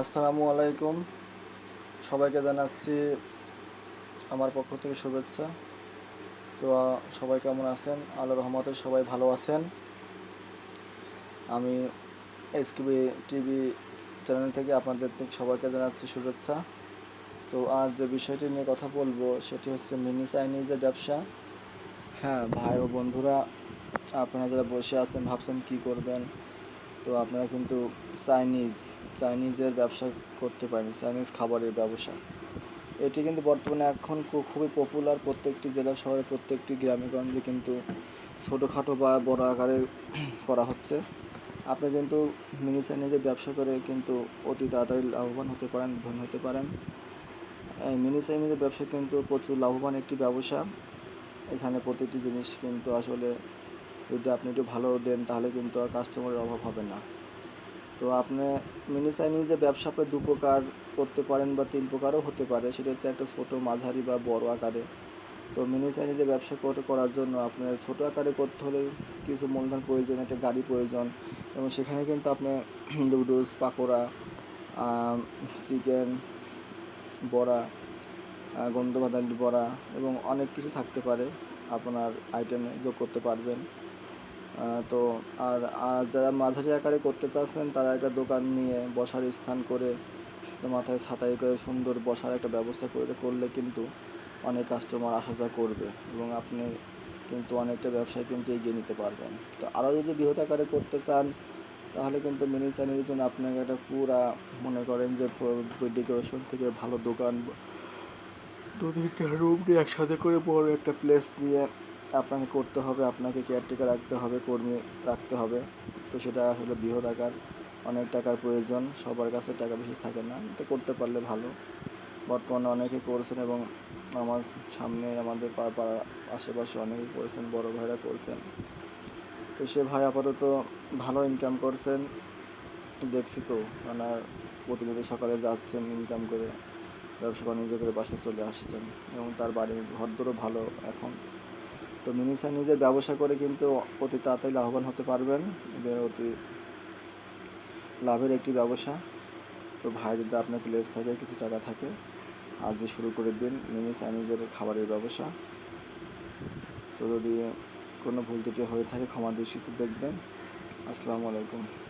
আসসালামু আলাইকুম। সবাইকে জানাচ্ছি আমার পক্ষ থেকে শুভেচ্ছা। তো সবাই কেমন আছেন? আল্লাহ রহমতে সবাই ভালো আছেন। আমি এসকিবি টিভি চ্যানেল থেকে আপনাদের থেকে সবাইকে জানাচ্ছি শুভেচ্ছা। তো, আজ যে বিষয়টি নিয়ে কথা বলব, সেটি হচ্ছে মিনি চাইনিজের ব্যবসা। হ্যাঁ ভাই ও বন্ধুরা, আপনারা যারা বসে আছেন, ভাবছেন কি করবেন, তো আপনারা কিন্তু চাইনিজ চাইনিজের ব্যবসা করতে পারেন, চাইনিজ খাবারের ব্যবসা। এটি কিন্তু বর্তমানে এখন খুবই পপুলার প্রত্যেকটি জেলা শহরে, প্রত্যেকটি গ্রামে গঞ্জে কিন্তু ছোটোখাটো বা বড় আকারে করা হচ্ছে। আপনি কিন্তু মিনি চাইনিজের ব্যবসা করে কিন্তু অতি তাড়াতাড়ি লাভবান হতে পারেন ধনী হতে পারেন। মিনি চাইনিজের ব্যবসা কিন্তু প্রচুর লাভবান একটি ব্যবসা। এখানে প্রতিটি জিনিস কিন্তু আসলে যদি আপনি একটু ভালো দেন, তাহলে কিন্তু আর কাস্টমারের অভাব হবে না। তো আপনি মিনি চাইনিজে ব্যবসা আপনি দু প্রকার করতে পারেন বা তিন প্রকারও হতে পারে। সেটা হচ্ছে একটা ছোটো মাঝারি বা বড় আকারে। তো মিনি চাইনিজে ব্যবসা করে করার জন্য আপনার ছোটো আকারে করতে হলে কিছু মূলধন প্রয়োজন, একটা গাড়ি প্রয়োজন। এবং সেখানে কিন্তু আপনি লুডুস পাকোড়া চিকেন বড়া গন্ধ বড়া এবং অনেক কিছু থাকতে পারে। আপনার আইটেমে যোগ করতে পারবেন। তো আর আর যারা মাঝারি আকারে করতে চাচ্ছেন, তারা একটা দোকান নিয়ে বসার স্থান করে মাথায় ছাতাই করে সুন্দর বসার একটা ব্যবস্থা করে করলে কিন্তু অনেক কাস্টমার আসা যাওয়া করবে এবং আপনি কিন্তু অনেকটা ব্যবসায় কিন্তু এগিয়ে নিতে পারবেন। তো আরও যদি বৃহৎ আকারে করতে চান, তাহলে কিন্তু মিনি চ্যানেলের জন্য আপনাকে একটা পুরা মনে করেন যে ডেকোরেশন থেকে ভালো দোকান দু তিনটা রুম নিয়ে একসাথে করে বড় একটা প্লেস নিয়ে আপনাকে করতে হবে, আপনাকে কেয়ারটেকার রাখতে হবে, কর্মী রাখতে হবে। তো সেটা আসলে বৃহৎ আকার, অনেক টাকার প্রয়োজন, সবার কাছে টাকা বেশি থাকে না তো করতে পারলে ভালো। বর্তমানে অনেকে করছেন এবং আমার সামনে আমাদের পাড়া আশেপাশে অনেকেই করেছেন, বড় ভাইরা করছেন। তো সে ভাই আপাতত ভালো ইনকাম করছেন, দেখছি তো মানে প্রতিনিধি সকালে যাচ্ছেন ইনকাম করে, ব্যবসা বাণিজ্য করে বাসায় চলে আসছেন এবং তার বাড়ির ঘরদরও ভালো এখন। তো মিনি নিজের ব্যবসা করে কিন্তু অতি তাড়াতাড়ি লাভবান হতে পারবেন। অতি লাভের একটি ব্যবসা। তো ভাই, যদি আপনার প্লেস থাকে, কিছু টাকা থাকে, আজ শুরু করে দিন মিনি নিজের খাবারের ব্যবসা। তো যদি কোনো ভুল ত্রুটি হয়ে থাকে, ক্ষমা দৃষ্টিতে দেখবেন। আসসালামু আলাইকুম।